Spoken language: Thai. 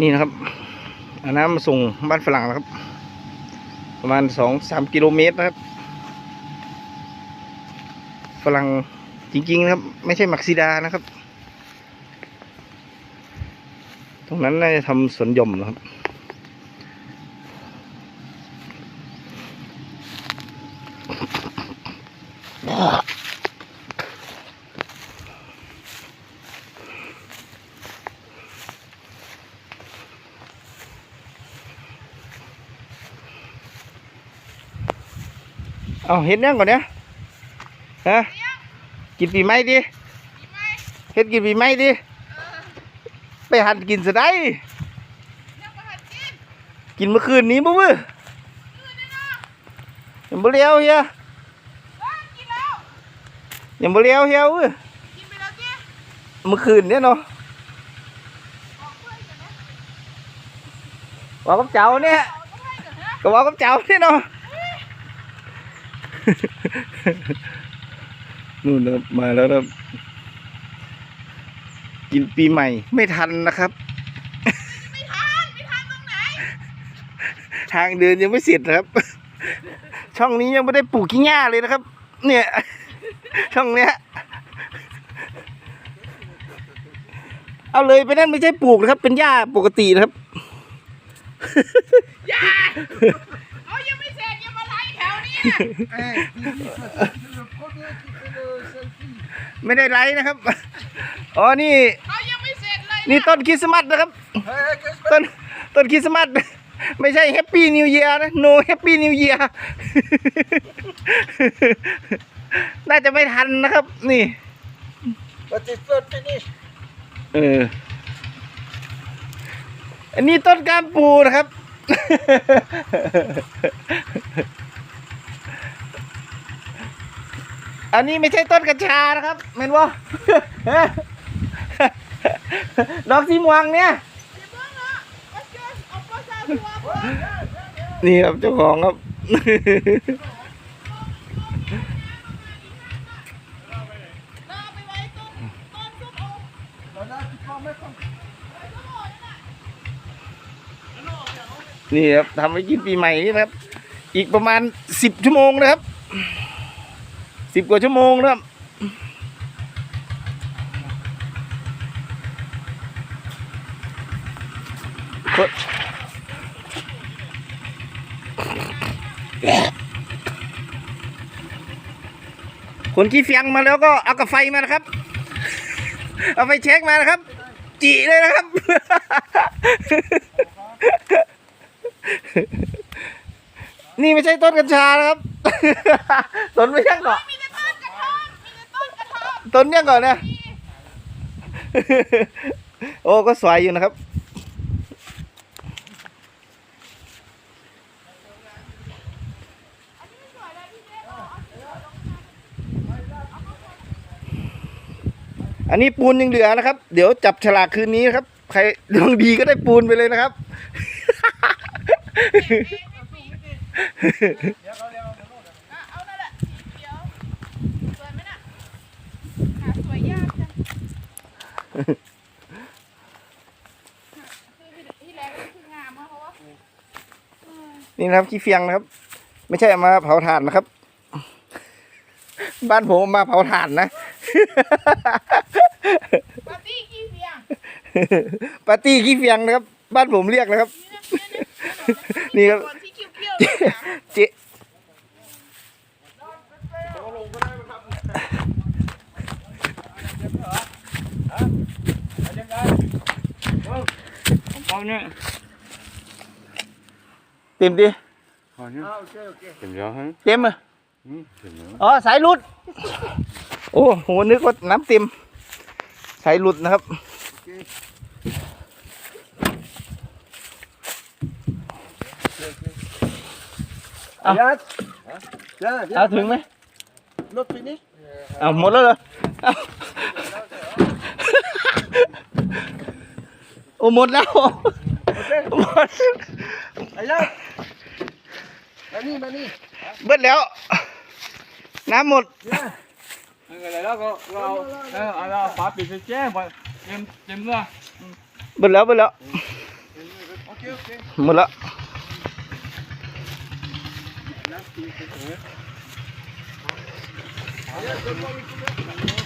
นี่นะครับเอาน้ำมาส่งบ้านฝรั่งนะครับ ประมาณสองสามกิโลเมตรนะครับ ฝรั่งจริงๆนะครับ ไม่ใช่มักซิดานะครับ ตรงนั้นน่าจะทำสวนหย่อมนะครับ เอาเห็ดยังก่อนเนี่ยฮะกินปีใหม่ดิเห็ดกินปีใหม่ดิไปหัดกินซะได้กินเมื่อคืนนี้บ่เว้ยยังบ่เลี้ยวเฮียยังบ่เลี้ยวเฮียเว้ยเมื่อคืนเนี่ยเนาะว่ากับเจ้าเนี่ยก็ว่ากับเจ้าเนี่ยเนาะ นู่นนะครับมาแล้วนะครับกินปีใหม่ ไม่ทันนะครับ ไม่ทัน ไม่ทันตรงไหน ทางเดินยังไม่เสร็จนะครับ ช่องนี้ยังไม่ได้ปลูกขี้หญ้าเลยนะครับ เนี่ย ช่องเนี้ย เอาเลยไปนั่นไม่ใช่ปลูกนะครับ เป็นหญ้าปกตินะครับอย่า ไม่ได้ไลฟ์นะครับ อ๋อ นี่ เขายังไม่เสร็จเลยนี่ต้นคริสต์มาสนะครับ ต้น ต้นคริสต์มาส ไม่ใช่แฮปปี้นิว e ย r นะ no แฮปปี้นิว e ย r น่าจะไม่ทันนะครับ นี่ But it's not finished. เออ อันนี้ต้นกามปูนะครับ อันนี้ไม่ใช่ต้นกัญชานะครับเห็นบ่ดอกสีม่วงเนี่ย นี่ครับเจ้าของครับ นี่ครับทำไว้กินปีใหม่นี่นะครับ อีกประมาณสิบชั่วโมงนะครับ สิบกว่าชั่วโมงนะครับคนคนที่เฟียงมาแล้วก็เอากระไฟมานะครับ เอาไฟเช็คมานะครับ จีเลยนะครับ นี่ไม่ใช่ต้นกัญชานะครับต้นไม่ใช่ก่อกระท่อมมีแต่ต้นกระท่อม ต้นเนี่ยก่อนนะ โอ้ก็สวยอยู่นะครับ อันนี้ปูนยังเหลือนะครับ เดี๋ยวจับฉลากคืนนี้นะครับ ใครดวงดีก็ได้ปูนไปเลยนะครับอะเอานั่นแหละเดี๋ยวสวยไหมน่ะหาสวยยากจังคือที่แรกก็คืองามมากเพราะว่าเออ นี่นะครับขี้เฟียงนะครับ ไม่ใช่เอามาเผาถ่านนะครับ บ้านผมเอามาเผาถ่านนะปาร์ตี้ขี้เสียงปาร์ตี้ขี้เฟียงนะครับ บ้านผมเรียกนะครับ นี่ครับคนที่เขี้ยวๆเนี่ยนะ เจ๊เต็มดิ Ah, okay, okay. เห็นแล้วฮะเต็มอะอืมเห็นแล้วอ๋อสายหลุด โอ้โหนึกว่าน้ำเต็มสายหลุดนะครับ Ah. Yes. Yeah, เอา yeah. ถึงไหม Not finished? เอาหมดแล้วเหรอเอาโอ้หมดแล้ว Okay. หมด Ayan. Mani, mani. เบิดแล้ว น้ำหมด Yeah. อะไรแล้วก็เราเอาเอาฝาปิดไปแจ้งไปเต็มเต็มเนื้อเบิดแล้วเบิดแล้วเ Okay, okay. หมดละ Yeah, don't worry.